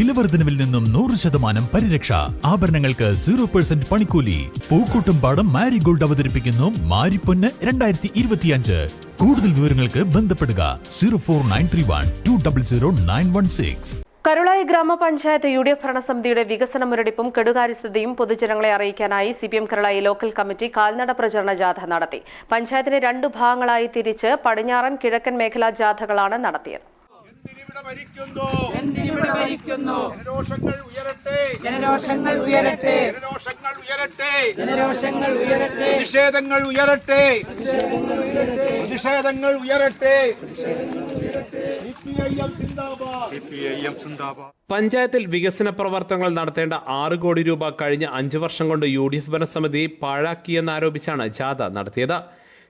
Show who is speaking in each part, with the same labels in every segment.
Speaker 1: വിലവർദ്ധനവിൽ നിന്നും നൂറ് ശതമാനം പരിരക്ഷ. ആഭരണങ്ങൾക്ക് സീറോ പെർസെന്റ് പണിക്കൂലി. പൂക്കൂട്ടും പാടം മാരിഗോൾഡ് അവതരിപ്പിക്കുന്നു മാരിപ്പൊന്ന് രണ്ടായിരത്തി ഇരുപത്തിയഞ്ച് കൂടുതൽ വിവരങ്ങൾക്ക് ബന്ധപ്പെടുക zero four nine three one two double zero nine one six.
Speaker 2: Karulayi ഗ്രാമപഞ്ചായത്ത് യു ഡി എഫ് ഭരണസമിതിയുടെ വികസന മുരടിപ്പും കെടുകാര്യസ്ഥതയും പൊതുജനങ്ങളെ അറിയിക്കാനായി C P M Karulai local committee കാൽനട പ്രചരണ ജാഥ നടത്തി. പഞ്ചായത്തിനെ രണ്ടു ഭാഗങ്ങളായി തിരിച്ച് പടിഞ്ഞാറൻ കിഴക്കൻ മേഖലാ ജാഥകളാണ് നടത്തിയത്.
Speaker 3: എന്തിനിവിടെ ഭരിക്കുന്നു ജനരോഷങ്ങൾ ഉയരട്ടെ.
Speaker 4: ജനരോഷങ്ങൾ ഉയരട്ടെ.
Speaker 3: ജനരോഷങ്ങൾ ഉയരട്ടെ.
Speaker 4: ജനരോഷങ്ങൾ ഉയരട്ടെ.
Speaker 3: പ്രതിഷേധങ്ങൾ ഉയരട്ടെ. പ്രതിഷേധങ്ങൾ ഉയരട്ടെ.
Speaker 5: പഞ്ചായത്തിൽ വികസന പ്രവർത്തനങ്ങൾ നടത്തേണ്ട ആറ് കോടി രൂപ കഴിഞ്ഞ അഞ്ചു വർഷം കൊണ്ട് യു ഡി എഫ് ഭരണസമിതി പാഴാക്കിയെന്നാരോപിച്ചാണ് ജാഥ നടത്തിയത്.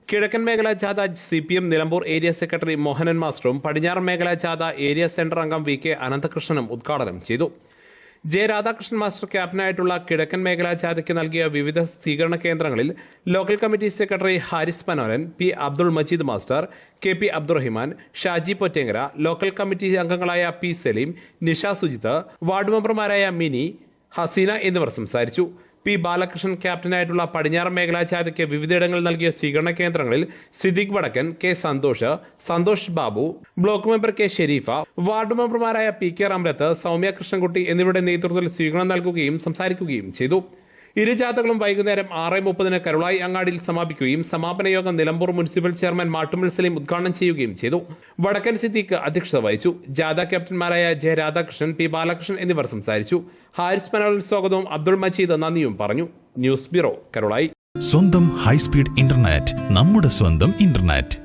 Speaker 5: കിഴക്കൻ മേഖല ജാഥ C P M Nilambur area secretary Mohanan മാസ്റ്ററും പടിഞ്ഞാറൻ മേഖല ജാഥ ഏരിയ സെന്റർ അംഗം വി കെ അനന്തകൃഷ്ണനും ഉദ്ഘാടനം ചെയ്തു. ജെ രാധാകൃഷ്ണൻ മാസ്റ്റർ ക്യാപ്റ്റനായിട്ടുള്ള കിഴക്കൻ മേഖലാ ജാഥയ്ക്ക് നൽകിയ വിവിധ സ്വീകരണ കേന്ദ്രങ്ങളിൽ local committee secretary Haris Panoran P Abdul Majeed master K P Abdurahiman Shaji Pottenkara local committee അംഗങ്ങളായ പി സലീം നിഷ സുജിത്ത് വാർഡ് മെമ്പർമാരായ മിനി ഹസീന എന്നിവർ സംസാരിച്ചു. പി ബാലകൃഷ്ണൻ ക്യാപ്റ്റനായിട്ടുള്ള പടിഞ്ഞാറൻ മേഖലാ ജാഥയ്ക്ക് വിവിധയിടങ്ങളിൽ നൽകിയ സ്വീകരണ കേന്ദ്രങ്ങളിൽ Siddique Vadakkan K Santhosh Santhosh Babu block member K Sharifa ward മെമ്പർമാരായ പി കെ റംലത്ത് സൗമ്യ കൃഷ്ണൻകുട്ടി എന്നിവരുടെ നേതൃത്വത്തിൽ സ്വീകരണം നൽകുകയും സംസാരിക്കുകയും ചെയ്തു. ഇരു ജാഥകളും വൈകുന്നേരം ആറ് മുപ്പതിന് കരുളായി അങ്ങാടിയിൽ സമാപിക്കുകയും സമാപന യോഗം നിലമ്പൂർ മുനിസിപ്പൽ ചെയർമാൻ മാട്ടുമൽ സലീം ഉദ്ഘാടനം ചെയ്യുകയും ചെയ്തു. വടക്കൻ സിദ്ദീഖ് അധ്യക്ഷത വഹിച്ചു. ജാഥ ക്യാപ്റ്റന്മാരായ ജെ രാധാകൃഷ്ണൻ പി ബാലകൃഷ്ണൻ എന്നിവർ സംസാരിച്ചു. ഹാരിസ് പനോൽ സ്വാഗതവും അബ്ദുൾ മജീദ് നന്ദിയും പറഞ്ഞു. News bureau Karulai.
Speaker 1: സ്വന്തം ഹൈസ്പീഡ് ഇന്റർനെറ്റ് നമ്മുടെ സ്വന്തം ഇന്റർനെറ്റ്.